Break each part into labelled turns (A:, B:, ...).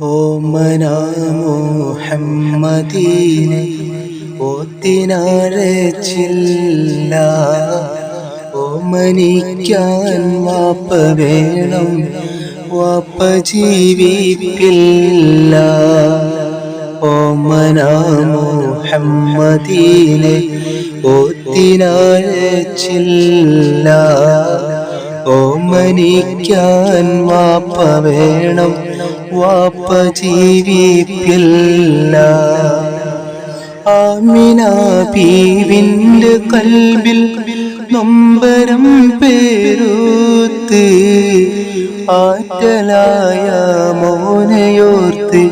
A: ഓമനാമോഹമ്മദീനെ ഓത്തിനരച്ചില്ല. ഓമനിക്കാൻ വാപ്പ വേണം വാപ്പ ജീവിപ്പില്ല ഓമനാമോഹമ്മദീനെ ഓത്തിനരച്ചില്ല. ഓമനിക്കാൻ വാപ്പ വേണം വാപ്പ ജീവിപ്പില്ല ആമിന പീവിന്റെ കൽബിൽ നൊമ്പരം പേരൂത്ത് ആറ്റലായ മോനയോർത്ത്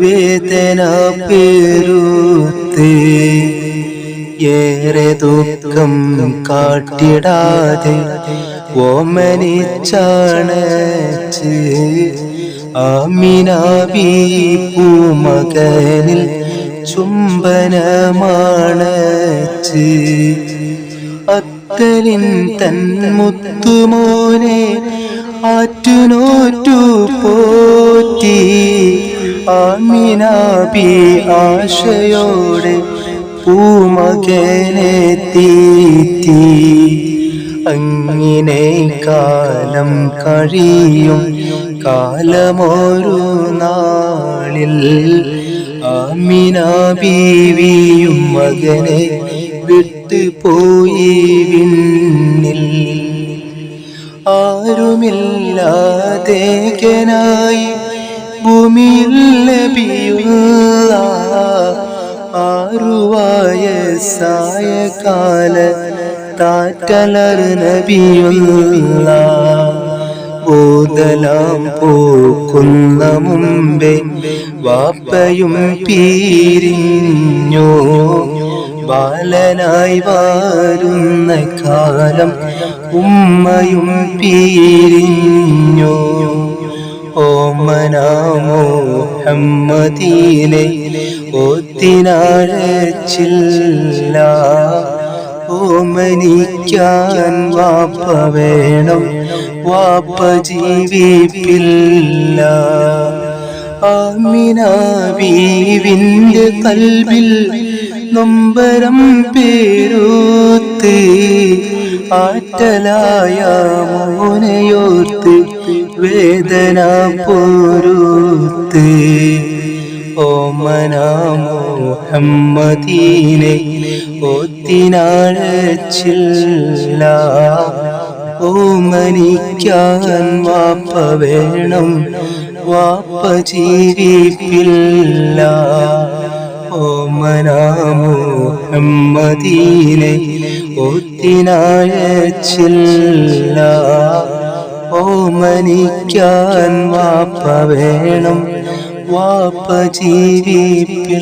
A: വേദന പേരൂത്ത്. ഏറെ ദുഃഖം കാട്ടിടാതെ ഓമനിച്ചാണച്ച് ആമിനാബി പൂമകനിൽ ചുംബനമാണച്ച്. അത്തലിൻ തൻ മുത്തുമോനെ ആറ്റുനോറ്റു പോറ്റി. ആമിനാബി ആശയോടെ പൂമകനെ തീറ്റി അങ്ങനെ കാലം കഴിയും. കാലമൊരു നാളിൽ ആമിന ബീവിയും മകനെ വിട്ടുപോയി വിണ്ണിൽ. ആരുമില്ലാതേകനായി ഭൂമിയിൽ ലഭിയുള്ള ആരുവായ സായ താറ്റലർ നബിയുള്ള ഓതലാം പോക്കുന്ന മുമ്പേ വാപ്പയും പീരിഞ്ഞോ. ബാലനായി വാരുന്ന കാലം ഉമ്മയും പീരിഞ്ഞോ. ഓമനാമോ ഹമ്മദീനെ ഒത്തിനാഴച്ചില്ല ഓമനിക്കാൻ വാപ്പ വേണം. വാപ്പ ജീവിപ്പില്ല. ആമിന ബീവിന്റെ കൽവിൽ നൊമ്പരം പേരൂത്ത് ആറ്റലായ മോനയോർത്ത് വേദന പോരൂത്ത്. ഓമനാമോഹമ്മദീനെ ഒത്തിനാഴച്ചില്ല ഓമനിക്കാൻ വാപ്പ വേണം വാപ്പ ജീവിപ്പില്ല. ഓമനാമോഹമ്മദീനെ ഒത്തിനാഴച്ചില്ല ഓമനിക്കാൻ വാപ്പ വേണം വാപ്പ ജീവിപ്പില്ല.